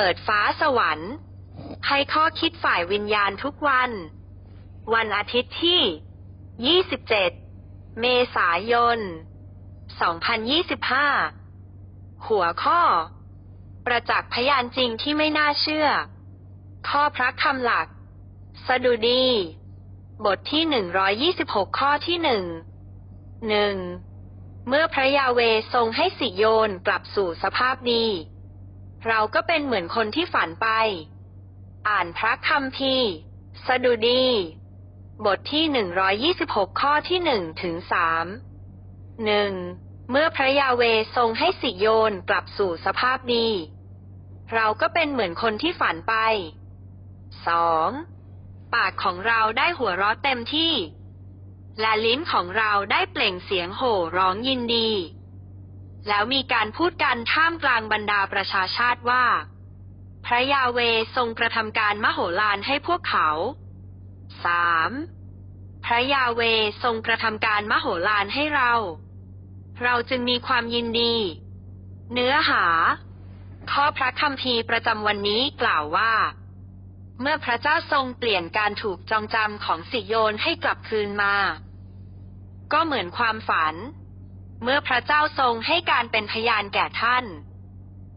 เปิดฟ้าสวรรค์ให้ข้อคิดฝ่ายวิญญาณทุกวัน วันอาทิตย์ที่ 27 เมษายน 2025 หัวข้อ ประจักษ์พยานจริงที่ไม่น่าเชื่อ ข้อพระคำหลัก สดุดี บทที่ 126 ข้อที่หนึ่งหนึ่งเมื่อพระยาเวทรงให้สิโยนกลับสู่สภาพดี เราก็เป็นเหมือนคนที่ฝันไป อ่านพระคัมภีร์สดุดี บทที่ 126 ข้อที่หนึ่งถึงสามหนึ่งเมื่อพระยาเวทรงให้สิโยนกลับสู่สภาพดี เราก็เป็นเหมือนคนที่ฝันไปสองปากของเราได้หัวเราะเต็มที่ และลิ้นของเราได้เปล่งเสียงโห่ร้องยินดี แล้วมีการพูดกันท่ามกลางบรรดาประชาชาติว่า พระยาเวทรงกระทำการมโหฬารให้พวกเขาสามพระยาเวทรงกระทำการมโหฬารให้เรา เราจึงมีความยินดี เนื้อหา ข้อพระคัมภีร์ประจำวันนี้กล่าวว่า เมื่อพระเจ้าทรงเปลี่ยนการถูกจองจำของสิโยนให้กลับคืนมา ก็เหมือนความฝัน เมื่อพระเจ้าทรงให้การเป็นพยานแก่ท่าน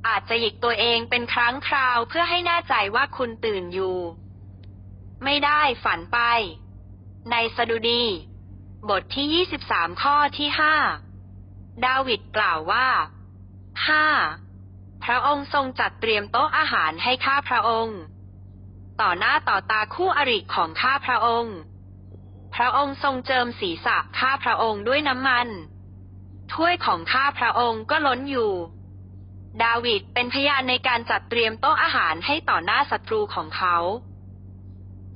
อาจจะหยิกตัวเองเป็นครั้งคราวเพื่อให้แน่ใจว่าคุณตื่นอยู่ ไม่ได้ฝันไป ในสดุดี บทที่ 23 ข้อที่ 5 ดาวิดกล่าวว่า 5. พระองค์ทรงจัดเตรียมโต๊ะอาหารให้ข้าพระองค์ ต่อหน้าต่อตาคู่อริของข้าพระองค์ พระองค์ทรงเจิมศีรษะข้าพระองค์ด้วยน้ำมัน ถ้วยของข้าพระองค์ก็ล้นอยู่ ดาวิดเป็นพยานในการจัดเตรียมโต๊ะอาหารให้ต่อหน้าศัตรูของเขา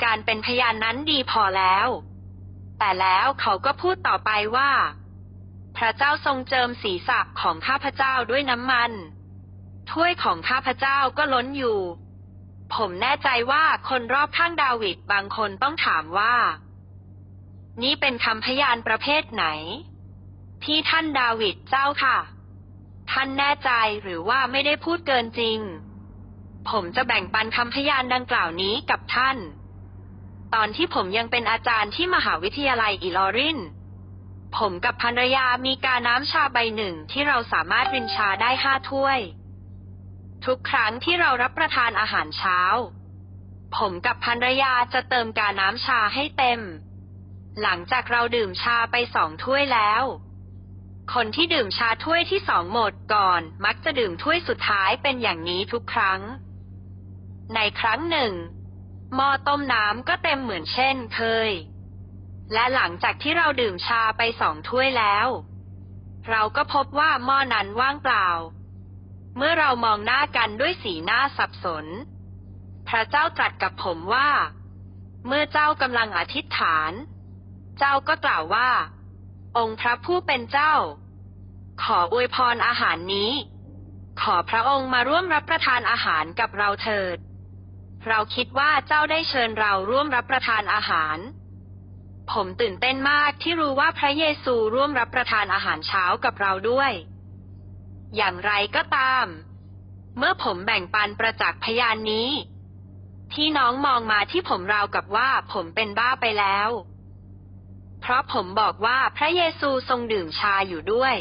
การเป็นพยานนั้นดีพอแล้ว แต่แล้วเขาก็พูดต่อไปว่า พระเจ้าทรงเจิมศีรษะของข้าพเจ้าด้วยน้ำมัน ถ้วยของข้าพเจ้าก็ล้นอยู่ ผมแน่ใจว่าคนรอบข้างดาวิดบางคนต้องถามว่า นี่เป็นคำพยานประเภทไหน ที่ท่านดาวิดเจ้าค่ะ ท่านแน่ใจหรือว่าไม่ได้พูดเกินจริง ผมจะแบ่งปันคำพยานดังกล่าวนี้กับท่าน ตอนที่ผมยังเป็นอาจารย์ที่มหาวิทยาลัยอิลอริน ผมกับภรรยามีกาน้ำชาใบหนึ่งที่เราสามารถรินชาได้ห้าถ้วย ทุกครั้งที่เรารับประทานอาหารเช้า ผมกับภรรยาจะเติมกาน้ำชาให้เต็ม หลังจากเราดื่มชาไปสองถ้วยแล้ว คนที่ดื่มชาถ้วยที่สองหมดก่อน มักจะดื่มถ้วยสุดท้ายเป็นอย่างนี้ทุกครั้ง ในครั้งหนึ่งหม้อต้มน้ำก็เต็มเหมือนเช่นเคย และหลังจากที่เราดื่มชาไปสองถ้วยแล้ว เราก็พบว่าหม้อนั้นว่างเปล่า เมื่อเรามองหน้ากันด้วยสีหน้าสับสน พระเจ้าตรัสกับผมว่า เมื่อเจ้ากำลังอธิษฐาน เจ้าก็กล่าวว่า องค์พระผู้เป็นเจ้า ขออวยพรอาหารนี้ ขอพระองค์มาร่วมรับประทานอาหารกับเราเถิด เราคิดว่าเจ้าได้เชิญเราร่วมรับประทานอาหาร ผมตื่นเต้นมากที่รู้ว่าพระเยซูร่วมรับประทานอาหารเช้ากับเราด้วย อย่างไรก็ตาม เมื่อผมแบ่งปันประจักษ์พยานนี้ ที่น้องมองมาที่ผมราวกับว่าผมเป็นบ้าไปแล้ว เพราะผมบอกว่าพระเยซูทรงดื่มชาอยู่ด้วย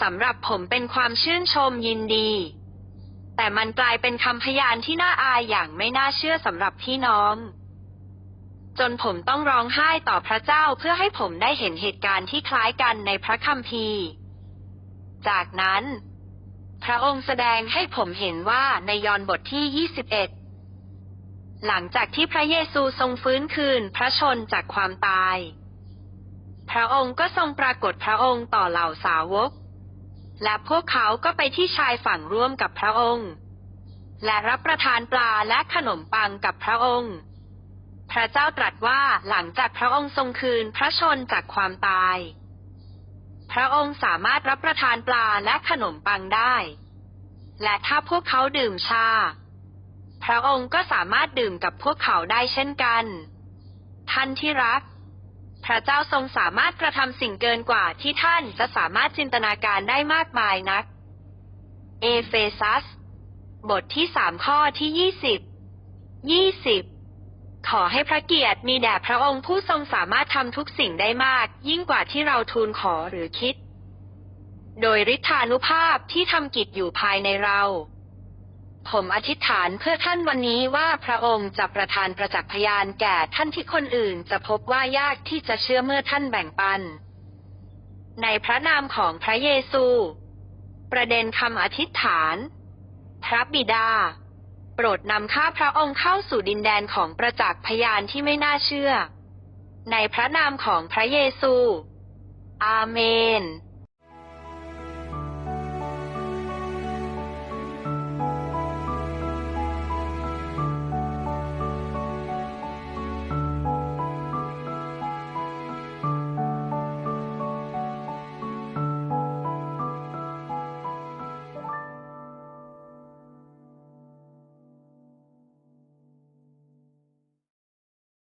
สำหรับผมเป็นความชื่นชมยินดี แต่มันกลายเป็นคำพยานที่น่าอายอย่างไม่น่าเชื่อสำหรับพี่น้อง จนผมต้องร้องไห้ต่อพระเจ้าเพื่อให้ผมได้เห็นเหตุการณ์ที่คล้ายกันในพระคัมภีร์ จากนั้น พระองค์แสดงให้ผมเห็นว่าในยอห์นบทที่ 21 หลังจากที่พระเยซูทรงฟื้นคืนพระชนจากความตาย ระองค์ก็ทรงปรากฏพระองค์ต่อเหล่าสาวก และพวกเขาก็ไปที่ชายฝั่งร่วมกับพระองค์ และรับประทานปลาและขนมปังกับพระองค์ พระเจ้าตรัสว่าหลังจากพระองค์ทรงคืนพระชนจากความตาย พระองค์สามารถรับประทานปลาและขนมปังได้ และถ้าพวกเขาดื่มชา พระองค์ก็สามารถดื่มกับพวกเขาได้เช่นกัน ท่านที่รัก พระเจ้าทรงสามารถกระทำสิ่งเกินกว่าที่ท่านจะสามารถจินตนาการได้มากมายนัก เอเฟซัส บทที่สามข้อที่ยี่สิบ ยี่สิบ ขอให้พระเกียรติมีแด่พระองค์ผู้ทรงสามารถทำทุกสิ่งได้มาก ยิ่งกว่าที่เราทูลขอหรือคิด โดยฤทธานุภาพที่ทำกิจอยู่ภายในเรา ผมอธิษฐานเพื่อท่านวันนี้ว่าพระองค์จะประทานประจักษ์พยานแก่ท่านที่คนอื่นจะพบว่ายากที่จะเชื่อเมื่อท่านแบ่งปัน ในพระนามของพระเยซู ประเด็นคำอธิษฐาน พระบิดา โปรดนำข้าพระองค์เข้าสู่ดินแดนของประจักษ์พยานที่ไม่น่าเชื่อ ในพระนามของพระเยซู อาเมน